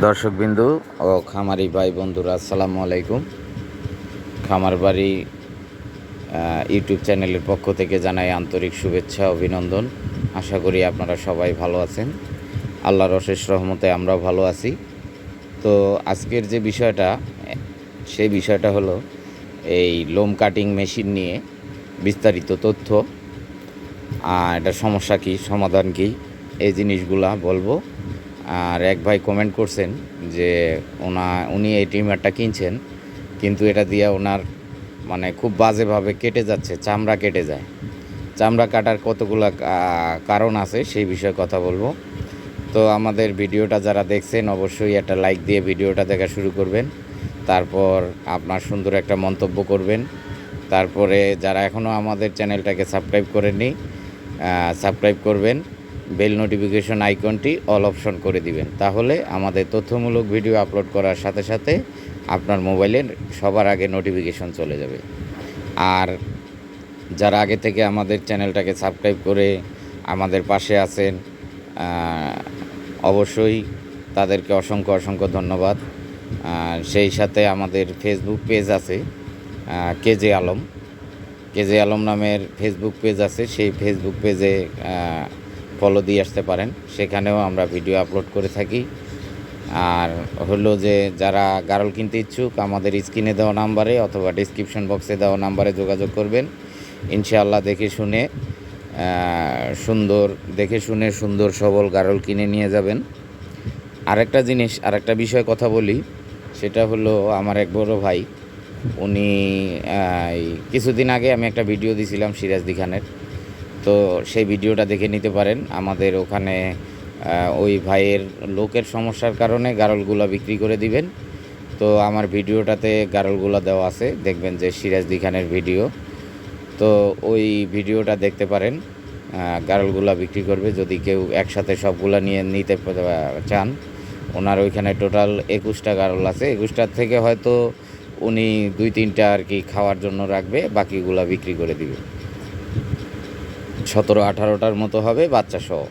দর্শকবিন্দু ও খামারি ভাই বন্ধুরা, আসসালামু আলাইকুম। খামার বাড়ি ইউটিউব চ্যানেলের পক্ষ থেকে জানাই আন্তরিক শুভেচ্ছা, অভিনন্দন। আশা করি আপনারা সবাই ভালো আছেন। আল্লাহর অশেষ রহমতে আমরাও ভালো আছি। তো আজকের যে বিষয়টা, সেই বিষয়টা হলো এই লোম কাটিং মেশিন নিয়ে বিস্তারিত তথ্য। এটা সমস্যা কী, সমাধান কী, এই জিনিসগুলা বলব। আর এক ভাই কমেন্ট করছেন যে ওনা, উনি এই ট্রিমারটা কিনছেন, কিন্তু এটা দিয়ে ওনার মানে খুব বাজেভাবে কেটে যাচ্ছে, চামড়া কেটে যায়। চামড়া কাটার কতগুলো কারণ আছে সেই বিষয়ে কথা বলব। তো আমাদের ভিডিওটা যারা দেখছেন, অবশ্যই একটা লাইক দিয়ে ভিডিওটা দেখা শুরু করবেন। তারপর আপনার সুন্দর একটা মন্তব্য করবেন। তারপরে যারা এখনও আমাদের চ্যানেলটাকে সাবস্ক্রাইব করেননি সাবস্ক্রাইব করবেন। বেল নোটিফিকেশন আইকনটি অল অপশন করে দিবেন। তাহলে আমাদের তথ্যমূলক ভিডিও আপলোড করার সাথে সাথে আপনার মোবাইলে সবার আগে নোটিফিকেশন চলে যাবে। আর যারা আগে থেকে আমাদের চ্যানেলটাকে সাবস্ক্রাইব করে আমাদের পাশে আছেন অবশ্যই তাদেরকে অসংখ্য অসংখ্য ধন্যবাদ। সেই সাথে আমাদের ফেসবুক পেজ আছে কেজে আলম। কেজে আলম নামের ফেসবুক পেজ আছে, সেই ফেসবুক পেজে ফলো দিয়ে আসতে পারেন। সেখানেও আমরা ভিডিও আপলোড করে থাকি। আর হলো যে, যারা গারল কিনতে ইচ্ছুক, আমাদের স্ক্রিনে দেওয়া নাম্বারে অথবা ডিসক্রিপশন বক্সে দেওয়া নাম্বারে যোগাযোগ করবেন। ইনশাআল্লাহ দেখে শুনে সুন্দর, দেখে শুনে সুন্দর সবল গারল কিনে নিয়ে যাবেন। আরেকটা জিনিস, আরেকটা বিষয়ে কথা বলি। সেটা হলো আমার এক বড় ভাই। উনি কিছুদিন আগে আমি একটা ভিডিও দিছিলাম সিরাজদি খানের। তো সেই ভিডিওটা দেখে নিতে পারেন। আমাদের ওখানে ওই ভাইয়ের লোকের সমস্যার কারণে গারলগুলা বিক্রি করে দিবেন। তো আমার ভিডিওটাতে গারলগুলা দেওয়া আছে, দেখবেন যে সিরাজদি খানের ভিডিও। তো ওই ভিডিওটা দেখতে পারেন গারলগুলা বিক্রি করবে। যদি কেউ একসাথে সবগুলা নিয়ে নিতে চান, ওনার ওইখানে টোটাল একুশটা গারল আছে। একুশটার থেকে হয়তো উনি দুই তিনটা আর কি খাওয়ার জন্য রাখবে, বাকিগুলা বিক্রি করে দিবে। সতেরো, আঠারোটার মতো হবে বাচ্চা সহ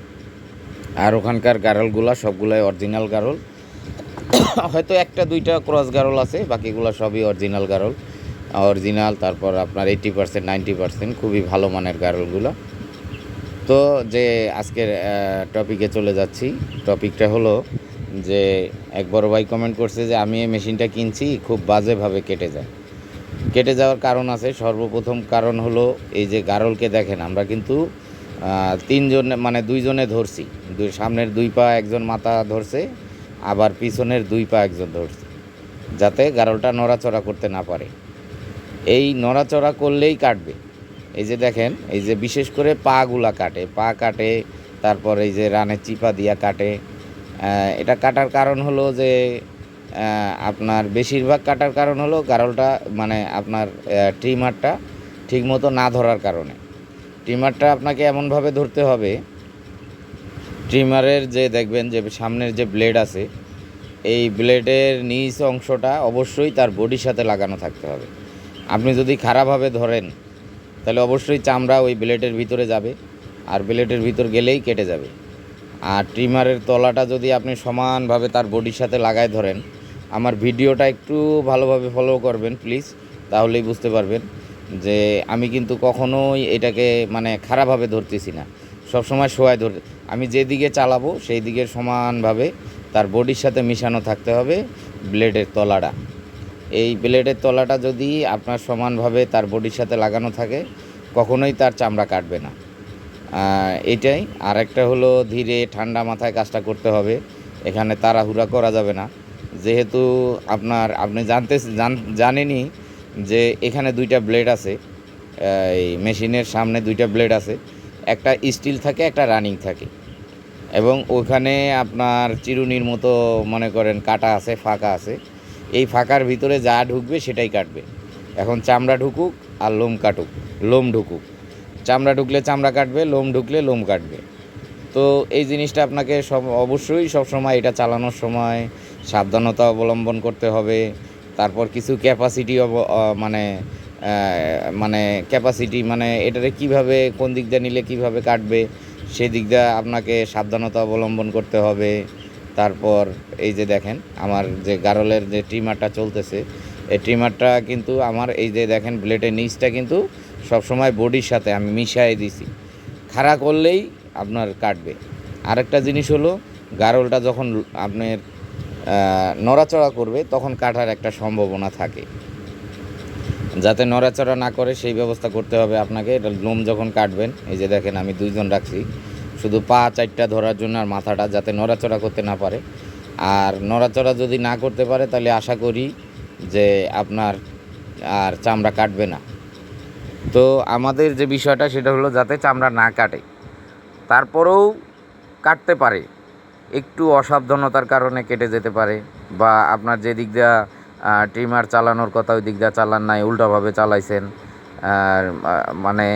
আর ওখানকার গারলগুলা সবগুলাই অরিজিনাল গারল। হয়তো একটা, দুইটা ক্রস গারল আছে, বাকিগুলো সবই অরিজিনাল গারল। অরিজিনাল তারপর আপনার এইটি পার্সেন্ট নাইনটি পার্সেন্ট খুবই ভালো মানের গারলগুলো। তো যে আজকের টপিকে চলে যাচ্ছি। টপিকটা হলো যে, এক বড় ভাই কমেন্ট করছে যে, আমি এই মেশিনটা কিনছি, খুব বাজেভাবে কেটে যায়। কেটে যাওয়ার কারণ আছে। সর্বপ্রথম কারণ হলো এই যে গারলকে দেখেন, আমরা কিন্তু তিনজন মানে দুইজনে ধরছি। দুই, সামনের দুই পা একজন মাথা ধরছে, আবার পিছনের দুই পা একজন ধরছে, যাতে গারলটা নড়াচড়া করতে না পারে। এই নড়াচড়া করলেই কাটবে। এই যে দেখেন, এই যে বিশেষ করে পাগুলা কাটে, পা কাটে, তারপর এই যে রানের চিপা দিয়া কাটে। এটা কাটার কারণ হলো যে আপনার বেশিরভাগ কাটার কারণ হলো গারলটা মানে আপনার ট্রিমারটা ঠিকমতো না ধরার কারণে। ট্রিমারটা আপনাকে এমনভাবে ধরতে হবে ট্রিমারের যে দেখবেন যে সামনের যে ব্লেড আছে, এই ব্লেডের নিচ অংশটা অবশ্যই তার বডির সাথে লাগানো থাকতে হবে। আপনি যদি খারাপভাবে ধরেন, তাহলে অবশ্যই চামড়া ওই ব্লেডের ভিতরে যাবে, আর ব্লেডের ভিতর গেলেই কেটে যাবে। আর ট্রিমারের তলাটা যদি আপনি সমানভাবে তার বডির সাথে লাগায় ধরেন আমার ভিডিওটা একটু ভালোভাবে ফলো করবেন প্লিজ তাহলেই বুঝতে পারবেন যে আমি কিন্তু কখনোই এটাকে মানে খারাপভাবে ধরতেছি না। সবসময় শোয়ায় ধর, আমি যেদিকে চালাবো সেই দিকে সমানভাবে তার বডির সাথে মিশানো থাকতে হবে ব্লেডের তলাটা। এই ব্লেডের তলাটা যদি আপনার সমানভাবে তার বডির সাথে লাগানো থাকে, কখনোই তার চামড়া কাটবে না। এটাই। আর একটা হলো ধীরে ঠান্ডা মাথায় কাজটা করতে হবে। এখানে তাড়াহুড়া করা যাবে না। যেহেতু আপনার, আপনি জানতে, জান- জানেনই যে এখানে দুইটা ব্লেড আছে এই মেশিনের সামনে দুইটা ব্লেড আছে, একটা স্টিল থাকে, একটা রানিং থাকে। এবং ওখানে আপনার চিরুনির মতো মনে করেন কাটা আছে, ফাঁকা আছে। এই ফাঁকার ভিতরে যা ঢুকবে সেটাই কাটবে। এখন চামড়া ঢুকুক আর লোম কাটুক, লোম ঢুকুক। চামড়া ঢুকলে চামড়া কাটবে, লোম ঢুকলে লোম কাটবে। তো এই জিনিসটা আপনাকে সব অবশ্যই সবসময় এটা চালানোর সময় সাবধানতা অবলম্বন করতে হবে। তারপর কিছু ক্যাপাসিটি মানে মানে ক্যাপাসিটি মানে এটারে কীভাবে, কোন দিক দিয়ে নিলে কীভাবে কাটবে সেই দিক দিয়ে আপনাকে সাবধানতা অবলম্বন করতে হবে। তারপর এই যে দেখেন, আমার যে গারলের যে ট্রিমারটা চলতেছে, এই ট্রিমারটা কিন্তু আমার এই যে দেখেন ব্লেডের নিচটা কিন্তু সবসময় বডির সাথে আমি মিশাই দিছি। খাড়া করলেই আপনার কাটবে। আরেকটা জিনিস হলো, গারলটা যখন আপনার নড়াচড়া করবে, তখন কাটার একটা সম্ভাবনা থাকে। যাতে নড়াচড়া না করে, সেই ব্যবস্থা করতে হবে আপনাকে। এটা লোম যখন কাটবেন, এই যে দেখেন আমি দুইজন রাখছি, শুধু পা চারটা ধরার জন্য আর মাথাটা, যাতে নড়াচড়া করতে না পারে। আর নড়াচড়া যদি না করতে পারে, তাহলে আশা করি যে আপনার আর চামড়া কাটবে না। তো আমাদের যে বিষয়টা, সেটা হলো যাতে চামড়া না কাটে। তারপরেও কাটতে পারে। একটু অসাবধানতার কারণে কেটে যেতে পারে বা আপনার যে দিক দিয়া ট্রিমার চালানোর কথা ওই দিক দিয়া চালান নাই, উল্টাভাবে চালাইছেন। আর মানে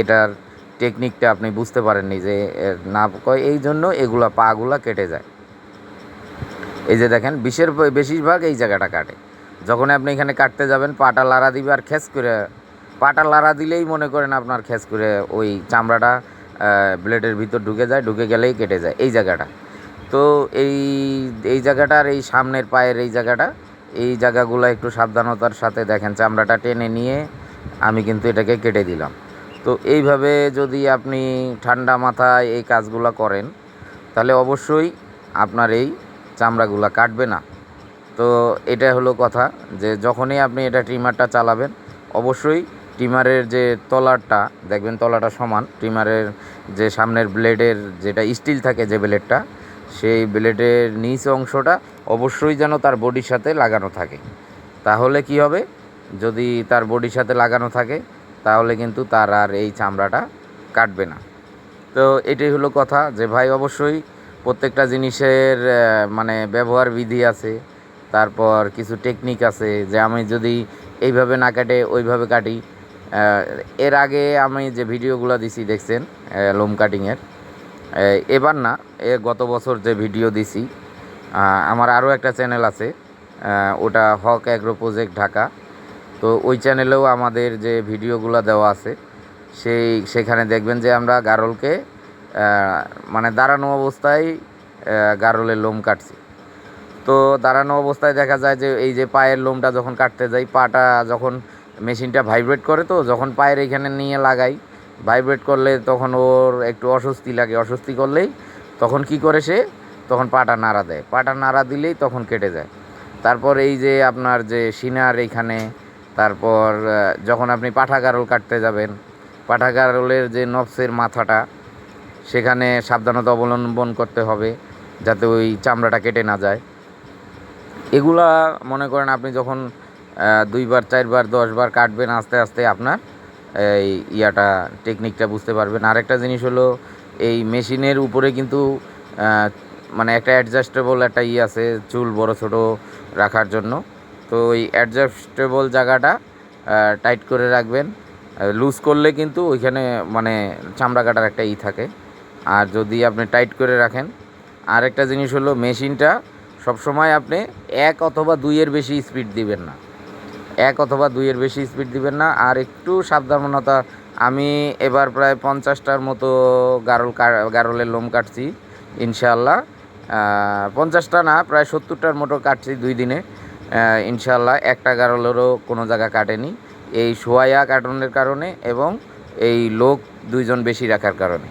এটার টেকনিকটা আপনি বুঝতে পারেননি যে না, কয়, এই জন্য এগুলা পাগুলা কেটে যায়। এই যে দেখেন, বিশের, বেশিরভাগ এই জায়গাটা কাটে। যখন আপনি এখানে কাটতে যাবেন, পাটা লাড়া দিবে আর খেস করে, পাটা লাড়া দিলেই মনে করেন আপনার খেস করে ওই চামড়াটা ব্লেডের ভিতর ঢুকে যায়, ঢুকে গেলেই কেটে যায় এই জায়গাটা। তো এই এই জায়গাটার এই সামনের পায়ের এই জায়গাটা, এই জায়গাগুলো একটু সাবধানতার সাথে দেখেন, চামড়াটা টেনে নিয়ে আমি কিন্তু এটাকে কেটে দিলাম। তো এইভাবে যদি আপনি ঠান্ডা মাথায় এই কাজগুলো করেন, তাহলে অবশ্যই আপনার এই চামড়াগুলো কাটবে না। তো এটা হলো কথা যে যখনই আপনি এটা ট্রিমারটা চালাবেন, অবশ্যই ট্রিমারের যে তলারটা দেখবেন তলাটা সমান ট্রিমারের যে সামনের ব্লেডের যেটা স্টিল থাকে যে ব্লেডটা, সেই ব্লেডের নিচ অংশটা অবশ্যই যেন তার বডির সাথে লাগানো থাকে। তাহলে কি হবে? যদি তার বডির সাথে লাগানো থাকে, তাহলে কিন্তু তার আর এই চামড়াটা কাটবে না। তো এটাই হলো কথা যে ভাই অবশ্যই প্রত্যেকটা জিনিসের মানে ব্যবহার বিধি আছে, তারপর কিছু টেকনিক আছে যে আমি যদি এইভাবে না কাটে, ওইভাবে কাটি এর আগে আমি যে ভিডিওগুলো দিছি, দেখছেন লোম কাটিংয়ের এবার না, এ গত বছর যে ভিডিও দিছি আমার আরও একটা চ্যানেল আছে ওটা হক অ্যাগ্রো প্রজেক্ট ঢাকা। তো ওই চ্যানেলেও আমাদের যে ভিডিওগুলো দেওয়া আছে, সেই, সেখানে দেখবেন যে আমরা গারলকে মানে দাঁড়ানো অবস্থায় গারলের লোম কাটছি। তো দাঁড়ানো অবস্থায় দেখা যায় যে এই যে পায়ের লোমটা যখন কাটতে যাই, পাটা যখন মেশিনটা ভাইব্রেট করে তো, যখন পায়ের এখানে নিয়ে লাগাই ভাইব্রেট করলে তখন ওর একটু অস্বস্তি লাগে। অস্বস্তি করলেই তখন কি করে সে? তখন পাটা নাড়া দেয়। পাটা নাড়া দিলেই তখন কেটে যায়। তারপর এই যে আপনার যে সিনার এইখানে তারপর যখন আপনি পাঠা গারল কাটতে যাবেন পাঠা গারলের যে নবসের মাথাটা, সেখানে সাবধানতা অবলম্বন করতে হবে, যাতে ওই চামড়াটা কেটে না যায়। এগুলা মনে করেন আপনি যখন দুইবার, চারবার, দশবার কাটবেন আস্তে আস্তে আপনার এই ইয়াটা টেকনিকটা বুঝতে পারবেন। আরেকটা জিনিস হলো, এই মেশিনের উপরে কিন্তু মানে একটা অ্যাডজাস্টেবল একটা ই আছে, চুল বড় ছোট রাখার জন্য। তো ওই অ্যাডজাস্টেবল জায়গাটা টাইট করে রাখবেন। লুজ করলে কিন্তু ওইখানে মানে চামড়া কাটার একটা ই থাকে। আর যদি আপনি টাইট করে রাখেন, আরেকটা জিনিস হলো, মেশিনটা সবসময় আপনি এক অথবা দুইয়ের বেশি স্পিড দিবেন না। এক অথবা দুইয়ের বেশি স্পিড দিবেন না। আর একটু সাবধানতা, আমি এবার প্রায় পঞ্চাশটার মতো গারল গারলের লোম কাটছি ইনশাল্লাহ পঞ্চাশটা না, প্রায় সত্তরটার মতো কাটছি দুই দিনে। ইনশাল্লাহ একটা গারলেরও কোনো জায়গা কাটেনি। এই সোয়া কাটনের কারণে এবং এই লোক দুইজন বেশি রাখার কারণে।